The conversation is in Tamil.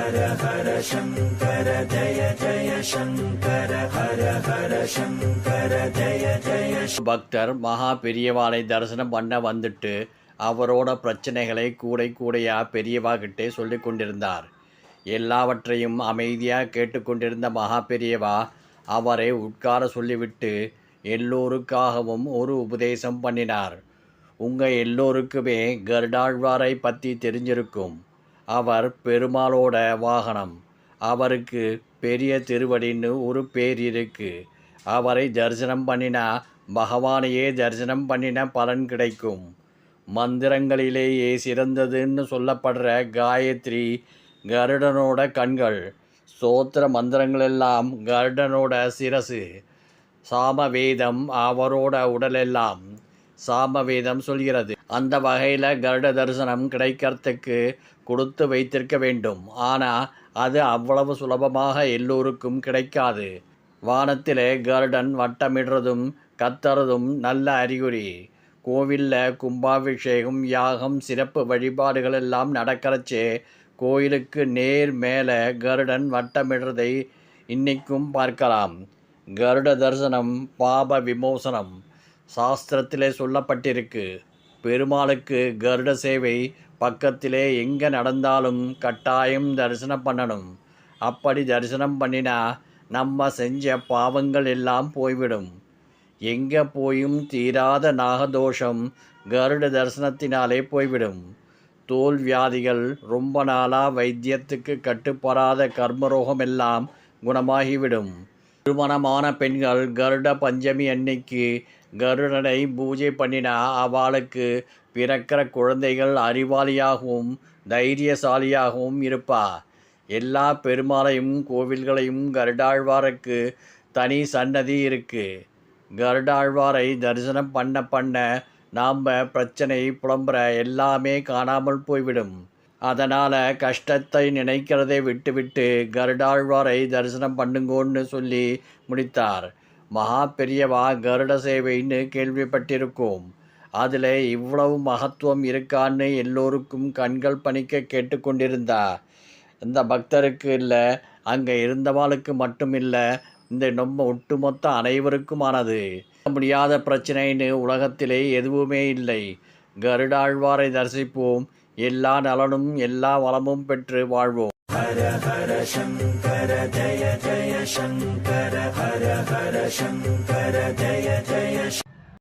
ஹர ஹர சங்கர ஜய ஜய சங்கர ஹர ஹர சங்கர ஜய ஜய பக்தர் மகா பெரியவாளை தரிசனம் பண்ண வந்துட்டு அவரோட பிரச்சனைகளை கூடை கூடையா பெரியவா கிட்டே சொல்லி கொண்டிருந்தார். எல்லாவற்றையும் அமைதியாக கேட்டுக்கொண்டிருந்த மகா பெரியவா அவரை உட்கார சொல்லிவிட்டு எல்லோருக்காகவும் ஒரு உபதேசம் பண்ணினார். உங்கள் எல்லோருக்குமே கருடாழ்வாரை பற்றி தெரிஞ்சிருக்கும். அவர் பெருமாளோட வாகனம். அவருக்கு பெரிய திருவடின்னு ஒரு பேர் இருக்கு அவரை தரிசனம் பண்ணினா பகவானையே தரிசனம் பண்ணின பலன் கிடைக்கும். மந்திரங்களிலேயே சிறந்ததுன்னு சொல்லப்படுற காயத்ரி கருடனோட கண்கள். சோத்திர மந்திரங்களெல்லாம் கருடனோட சிரசு. சாமவேதம் அவரோட உடலெல்லாம். சாமவேதம் சொல்கிறது. அந்த வகையில் கருட தரிசனம் கிடைக்கிறதுக்கு கொடுத்து வைத்திருக்க வேண்டும். ஆனால் அது அவ்வளவு சுலபமாக எல்லோருக்கும் கிடைக்காது. வானத்திலே கருடன் வட்டமிடுறதும் கத்துறதும் நல்ல அறிகுறி. கோவிலில் கும்பாபிஷேகம் யாகம் சிறப்பு வழிபாடுகள் எல்லாம் நடக்கிறச்சே கோயிலுக்கு நேர் மேலே கருடன் வட்டமிடுறதை இன்னைக்கும் பார்க்கலாம். கருட தரிசனம் பாப விமோசனம். சாஸ்திரத்திலே சொல்லப்பட்டிருக்கு. பெருமாளுக்கு கருட சேவை பக்கத்திலே எங்கே நடந்தாலும் கட்டாயம் தரிசனம் பண்ணணும். அப்படி தரிசனம் பண்ணினா நம்ம செஞ்ச பாவங்கள் எல்லாம் போய்விடும். எங்கே போயும் தீராத நாகதோஷம் கருட தரிசனத்தினாலே போய்விடும். தோல் வியாதிகள் ரொம்ப நாளாக வைத்தியத்துக்கு கட்டுப்படாத கர்மரோகம் எல்லாம் குணமாகிவிடும். திருமணமான பெண்கள் கருட பஞ்சமி அன்னைக்கு கருடனை பூஜை பண்ணினா அவளுக்கு பிறக்கிற குழந்தைகள் அறிவாளியாகவும் தைரியசாலியாகவும் இருப்பா. எல்லா பெருமாளையும் கோவில்களையும் கருடாழ்வாருக்கு தனி சன்னதி இருக்கு. கருடாழ்வாரை தரிசனம் பண்ண பண்ண நாம் பிரச்சனை புலம்புற எல்லாமே காணாமல் போய்விடும். அதனால் கஷ்டத்தை நினைக்கிறதை விட்டுவிட்டு கருடாழ்வாரை தரிசனம் பண்ணுங்கோன்னு சொல்லி முடித்தார். மகா பெரியவா கருட சேவைன்னு கேள்விப்பட்டிருக்கோம். அதில் இவ்வளவு மகத்துவம் இருக்கான்னு எல்லோருக்கும் கண்கள் பணிக்க கேட்டுக்கொண்டிருந்தா. இந்த பக்தருக்கு இல்லை அங்கே இருந்தவாளுக்கு மட்டும் இல்லை இந்த நம்ம ஒட்டுமொத்த அனைவருக்குமானது. முடியாத பிரச்சனைன்னு உலகத்திலே எதுவுமே இல்லை. கருடாழ்வாரை தரிசிப்போம். எல்லா நலனும் எல்லா வளமும் பெற்று வாழ்வோம். ஹர ஹர சங்கர ஜய ஜய சங்கர ஹர ஹர சங்கர ஜய ஜய